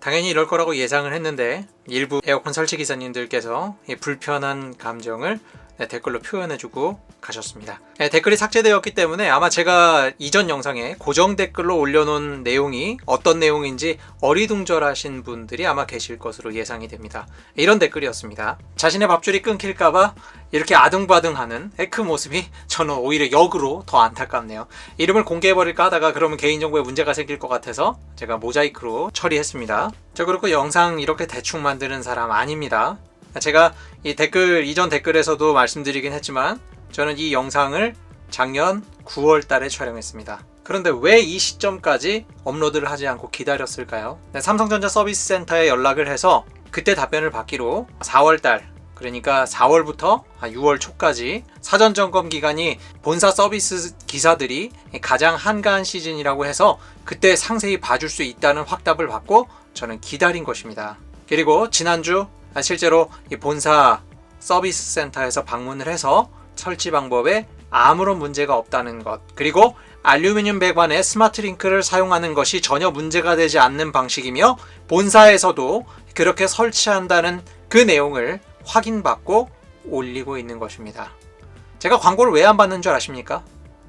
당연히 이럴 거라고 예상을 했는데 일부 에어컨 설치 기사님들께서 이 불편한 감정을 네, 댓글로 표현해주고 가셨습니다. 네, 댓글이 삭제되었기 때문에 아마 제가 이전 영상에 고정 댓글로 올려놓은 내용이 어떤 내용인지 어리둥절하신 분들이 아마 계실 것으로 예상이 됩니다. 이런 댓글이었습니다. 자신의 밥줄이 끊길까봐 이렇게 아등바등하는 에크 모습이 저는 오히려 역으로 더 안타깝네요. 이름을 공개해버릴까 하다가 그러면 개인정보에 문제가 생길 것 같아서 제가 모자이크로 처리했습니다. 저 그렇고 영상 이렇게 대충 만드는 사람 아닙니다. 제가 이 댓글 이전 댓글에서도 말씀드리긴 했지만 저는 이 영상을 작년 9월 달에 촬영했습니다. 그런데 왜 이 시점까지 업로드를 하지 않고 기다렸을까요? 네, 삼성전자 서비스 센터에 연락을 해서 그때 답변을 받기로 4월 달 그러니까 4월부터 6월 초까지 사전 점검 기간이 본사 서비스 기사들이 가장 한가한 시즌이라고 해서 그때 상세히 봐줄 수 있다는 확답을 받고 저는 기다린 것입니다. 그리고 지난주 실제로 이 본사 서비스 센터에서 방문을 해서 설치 방법에 아무런 문제가 없다는 것 그리고 알루미늄 배관에 스마트 링크를 사용하는 것이 전혀 문제가 되지 않는 방식이며 본사에서도 그렇게 설치한다는 그 내용을 확인받고 올리고 있는 것입니다. 제가 광고를 왜 안 받는 줄 아십니까?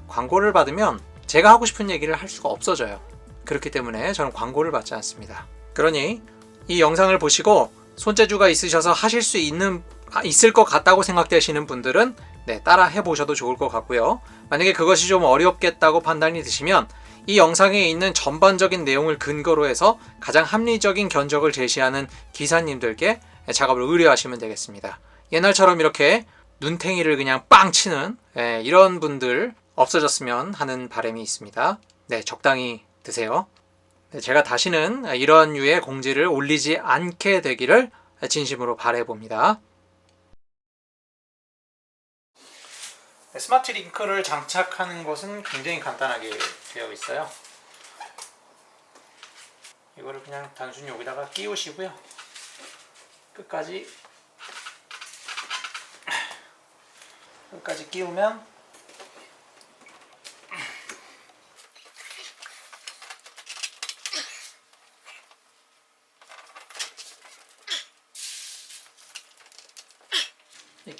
광고를 받으면 제가 하고 싶은 얘기를 할 수가 없어져요. 그렇기 때문에 저는 광고를 받지 않습니다. 그러니 이 영상을 보시고 손재주가 있으셔서 하실 수 있는 아, 있을 것 같다고 생각되시는 분들은 네, 따라 해보셔도 좋을 것 같고요. 만약에 그것이 좀 어렵겠다고 판단이 드시면 이 영상에 있는 전반적인 내용을 근거로 해서 가장 합리적인 견적을 제시하는 기사님들께 작업을 의뢰하시면 되겠습니다. 옛날처럼 이렇게 눈탱이를 그냥 빵 치는 예, 이런 분들 없어졌으면 하는 바람이 있습니다. 네, 적당히 드세요. 네, 제가 다시는 이런 류의 공지를 올리지 않게 되기를 진심으로 바래봅니다. 네, 스마트 링크를 장착하는 것은 굉장히 간단하게 되어 있어요. 이거를 그냥 단순히 여기다가 끼우시고요. 끝까지 끝까지 끼우면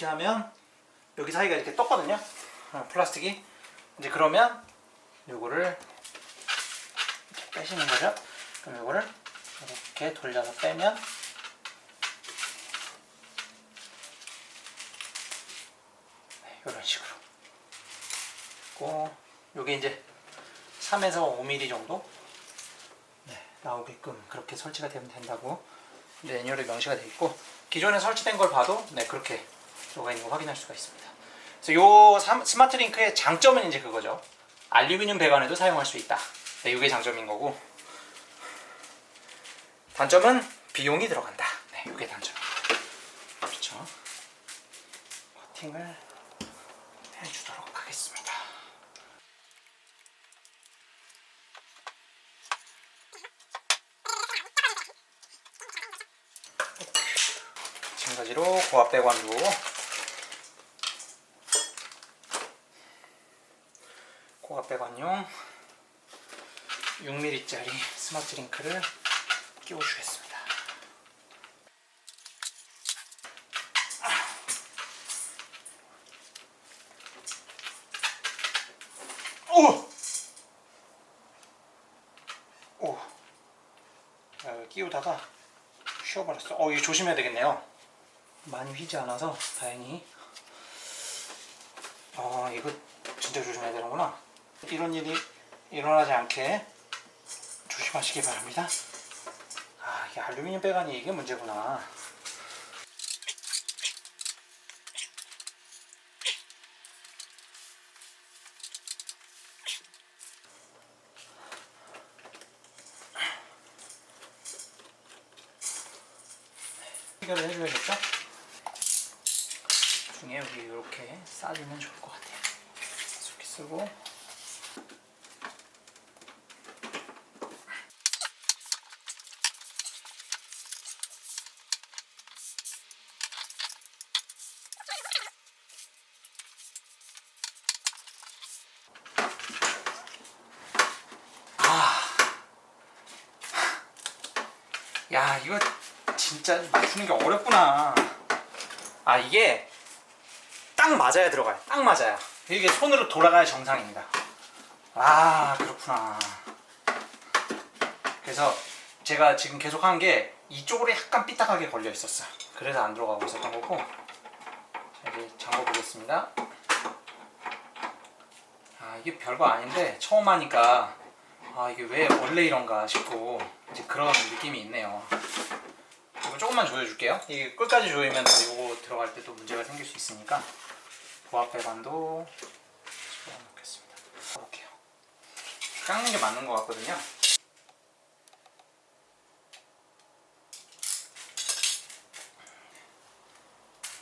이렇게 하면 여기 사이가 이렇게 떴거든요. 어, 플라스틱이 이제 그러면 요거를 빼시는 거죠. 그럼 요거를 이렇게 돌려서 빼면 네, 이런 식으로. 고 요게 이제 3에서 5mm 정도 네, 나오게끔 그렇게 설치가 되면 된다고 매뉴얼에 명시가 되어 있고 기존에 설치된 걸 봐도 네 그렇게 들어가 있는 거 확인할 수가 있습니다. 그래서 요 삼- 스마트 링크의 장점은 이제 그거죠. 알루미늄 배관에도 사용할 수 있다. 네, 이게 장점인 거고 단점은 비용이 들어간다. 네, 이게 단점. 그렇죠. 커팅을 해주도록 하겠습니다. 마찬가지로 고압 배관도 배관용 6mm짜리 스마트 링크를 끼워주겠습니다. 오! 오! 야, 이거 끼우다가 쉬어버렸어. 어, 이거 조심해야 되겠네요. 많이 휘지 않아서 다행히. 어, 이거 진짜 조심해야 되는구나. 이런 일이 일어나지 않게 조심하시기 바랍니다. 아, 이게 알루미늄 배관이 이게 문제구나. 해결을 해줘야겠죠? 중에 여기 이렇게 싸주면 좋을 것 같아요. 이렇게 쓰고 야 이거 진짜 맞추는 게 어렵구나. 아 이게 딱 맞아야 들어가요. 딱 맞아요. 이게 손으로 돌아가야 정상입니다. 아 그렇구나. 그래서 제가 지금 계속 한 게 이쪽으로 약간 삐딱하게 걸려 있었어. 그래서 안 들어가고 있었던 거고. 자, 이제 잠궈 보겠습니다. 아 이게 별거 아닌데 처음 하니까 아 이게 왜 원래 이런가 싶고 이제 그런 느낌이 있네요. 이거 조금만 조여줄게요. 이게 끝까지 조이면 이거 들어갈 때 또 문제가 생길 수 있으니까 고압 배관도 집어넣겠습니다. 볼게요. 깎는 게 맞는 것 같거든요.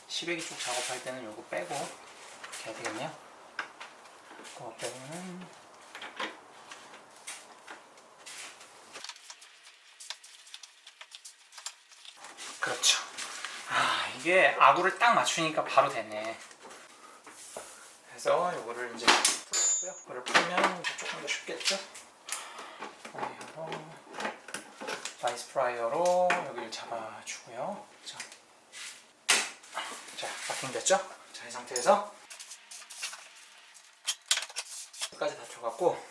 시래기 쪽 작업할 때는 요거 빼고 이렇게 해야 되겠네요. 고압 배관은 그렇죠. 아 이게 아구를 딱 맞추니까 바로 되네. 그래서 요거를 이제 풀었고요. 이거를 풀면 조금 더 쉽겠죠? 프라이어로 바이스 프라이어로 여기를 잡아주고요. 자, 자 바킹됐죠? 자 이 상태에서 끝까지 다 들어갔고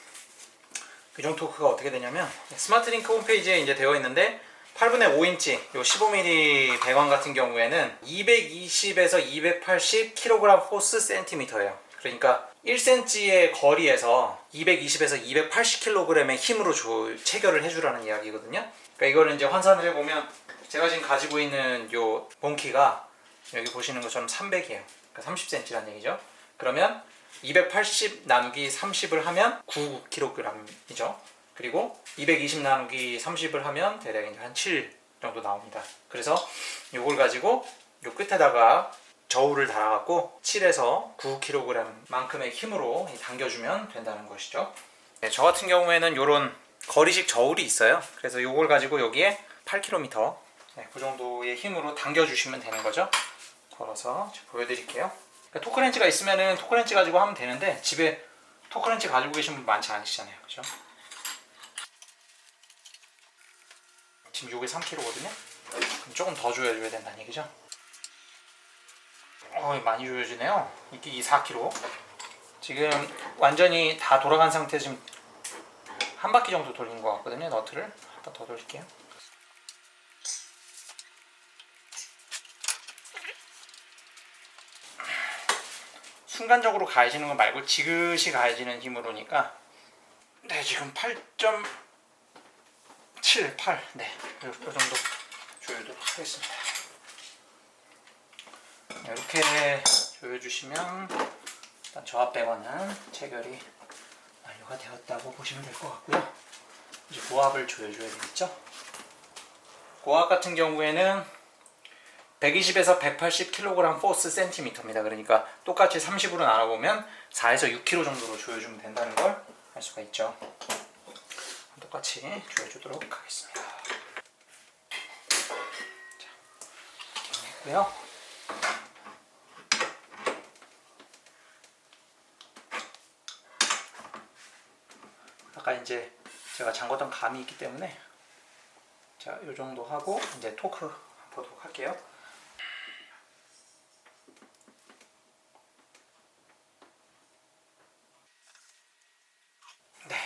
규정 토크가 어떻게 되냐면 스마트링크 홈페이지에 이제 되어 있는데 8분의 5인치 요 15mm 배관 같은 경우에는 220에서 280 kg 포스 센티미터예요. 그러니까 1cm의 거리에서 220에서 280 kg의 힘으로 조, 체결을 해주라는 이야기거든요. 그러니까 이거를 이제 환산을 해보면 제가 지금 가지고 있는 요 본키가 여기 보시는 것처럼 300이에요. 그러니까 30cm란 얘기죠. 그러면 280 나누기 30을 하면 9kg이죠. 그리고 220 나누기 30을 하면 대략 이제 한 7 정도 나옵니다. 그래서 요걸 가지고 요 끝에다가 저울을 달아갖고 7에서 9kg만큼의 힘으로 당겨주면 된다는 것이죠. 네, 저 같은 경우에는 요런 거리식 저울이 있어요. 그래서 요걸 가지고 여기에 8km 네, 그 정도의 힘으로 당겨주시면 되는 거죠. 걸어서 보여드릴게요. 그러니까 토크렌치가 있으면은 토크렌치 가지고 하면 되는데 집에 토크렌치 가지고 계신 분 많지 않으시잖아요. 그죠? 지금 요게 3kg거든요. 그럼 조금 더 조여줘야 된다는 얘기죠. 어, 많이 조여지네요. 이게 2, 4kg. 지금 완전히 다 돌아간 상태에서 지금 한 바퀴 정도 돌린 것 같거든요. 너트를 한 번 더 돌릴게요. 순간적으로 가해지는 거 말고 지그시 가해지는 힘으로니까 네 지금 8.7, 8 네, 요, 요 정도 조여도록 하겠습니다. 네, 이렇게 조여주시면 일단 저압 배관은 체결이 완료가 되었다고 보시면 될 것 같고요. 이제 고압을 조여줘야 되겠죠? 고압 같은 경우에는 120에서 180kg 포스 센티미터입니다. 그러니까 똑같이 30으로 나눠보면 4에서 6kg 정도로 조여주면 된다는 걸 알 수가 있죠. 똑같이 조여주도록 하겠습니다. 자, 이렇게 했고요. 아까 이제 제가 잠궜던 감이 있기 때문에 자, 이 정도 하고 이제 토크 보도록 할게요. 네,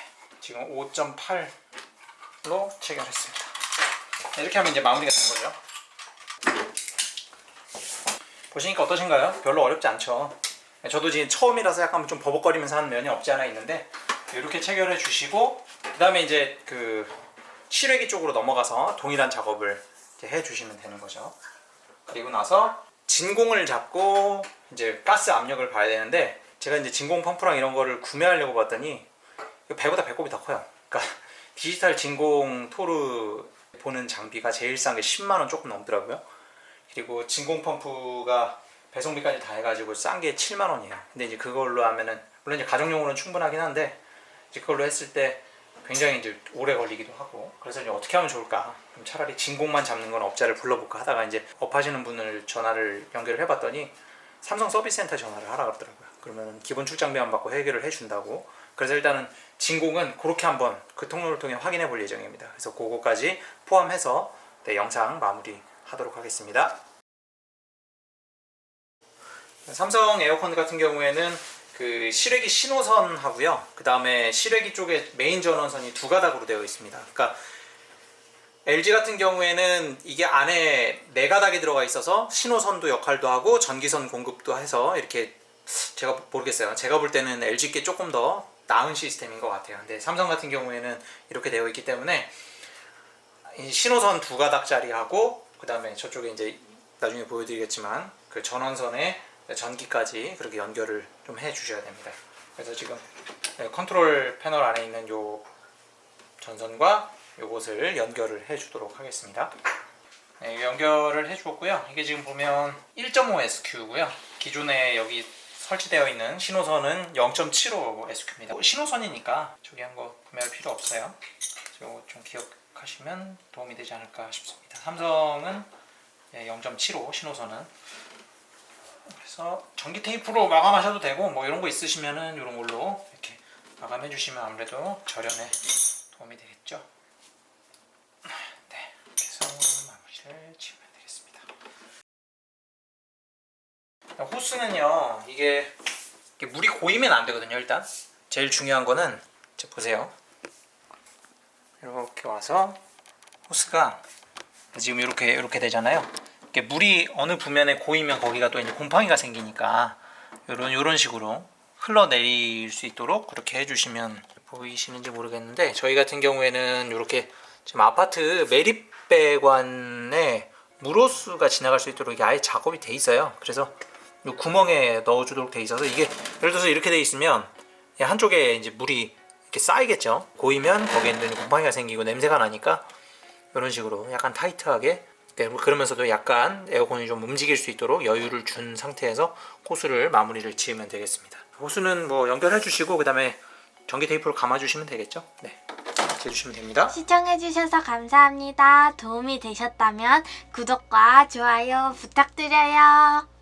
지금 5.8로 체결했습니다. 네, 이렇게 하면 이제 마무리가 된 거죠. 보시니까 어떠신가요? 별로 어렵지 않죠. 네, 저도 지금 처음이라서 약간 좀 버벅거리면서 하는 면이 없지 않아 있는데 이렇게 체결해 주시고 그 다음에 이제 그 실외기 쪽으로 넘어가서 동일한 작업을 해 주시면 되는 거죠. 그리고 나서 진공을 잡고 이제 가스 압력을 봐야 되는데 제가 이제 진공 펌프랑 이런 거를 구매하려고 봤더니 배보다 배꼽이 더 커요. 그러니까 디지털 진공 토르 보는 장비가 제일 싼 게 10만 원 조금 넘더라고요. 그리고 진공 펌프가 배송비까지 다 해가지고 싼 게 7만 원이에요. 근데 이제 그걸로 하면은 물론 이제 가정용으로는 충분하긴 한데 이제 그걸로 했을 때 굉장히 이제 오래 걸리기도 하고 그래서 이제 어떻게 하면 좋을까? 그럼 차라리 진공만 잡는 건 업자를 불러볼까 하다가 이제 업하시는 분을 전화를 연결을 해봤더니 삼성 서비스 센터 전화를 하라 그러더라고요. 그러면 기본 출장비만 받고 해결을 해준다고. 그래서 일단은 진공은 그렇게 한번 그 통로를 통해 확인해 볼 예정입니다. 그래서 그거까지 포함해서 네, 영상 마무리 하도록 하겠습니다. 삼성 에어컨 같은 경우에는 그 실외기 신호선 하고요. 그 다음에 실외기 쪽에 메인 전원선이 두 가닥으로 되어 있습니다. 그러니까 LG 같은 경우에는 이게 안에 네 가닥이 들어가 있어서 신호선도 역할도 하고 전기선 공급도 해서 이렇게 제가 모르겠어요. 제가 볼 때는 LG께 조금 더 나은 시스템인 것 같아요. 근데 삼성 같은 경우에는 이렇게 되어 있기 때문에 이 신호선 두 가닥짜리 하고 그 다음에 저쪽에 이제 나중에 보여드리겠지만 그 전원선에 전기까지 그렇게 연결을 좀 해 주셔야 됩니다. 그래서 지금 네, 컨트롤 패널 안에 있는 요 전선과 요것을 연결을 해 주도록 하겠습니다. 네, 연결을 해 주었고요. 이게 지금 보면 1.5 SQ고요. 기존에 여기 설치되어 있는 신호선은 0.75 SQ입니다. 신호선이니까 저기 한거 구매할 필요 없어요. 이거 좀 기억하시면 도움이 되지 않을까 싶습니다. 삼성은 0.75 신호선은 그래서 전기 테이프로 마감하셔도 되고 뭐 이런 거 있으시면은 이런 걸로 이렇게 마감해 주시면 아무래도 절연에 도움이 되겠죠. 네, 이렇게 해서 마무리를 지으면 되겠습니다. 호스는요, 이게, 이게 물이 고이면 안 되거든요. 일단 제일 중요한 거는 자 보세요. 이렇게 와서 호스가 지금 이렇게 이렇게 되잖아요. 이렇게 물이 어느 부면에 고이면 거기가 또 이제 곰팡이가 생기니까 이런 이런 식으로 흘러내릴 수 있도록 그렇게 해주시면 보이시는지 모르겠는데 저희 같은 경우에는 이렇게 지금 아파트 매립배관에 물호수가 지나갈 수 있도록 이게 아예 작업이 돼 있어요. 그래서 이 구멍에 넣어주도록 돼 있어서 이게 예를 들어서 이렇게 돼 있으면 이 한쪽에 이제 물이 이렇게 쌓이겠죠. 고이면 거기에 이제 곰팡이가 생기고 냄새가 나니까 이런 식으로 약간 타이트하게 네, 그러면서도 약간 에어컨이 좀 움직일 수 있도록 여유를 준 상태에서 호스를 마무리를 지으면 되겠습니다. 호스는 뭐 연결해 주시고 그다음에 전기 테이프로 감아 주시면 되겠죠? 네. 재주시면 됩니다. 시청해 주셔서 감사합니다. 도움이 되셨다면 구독과 좋아요 부탁드려요.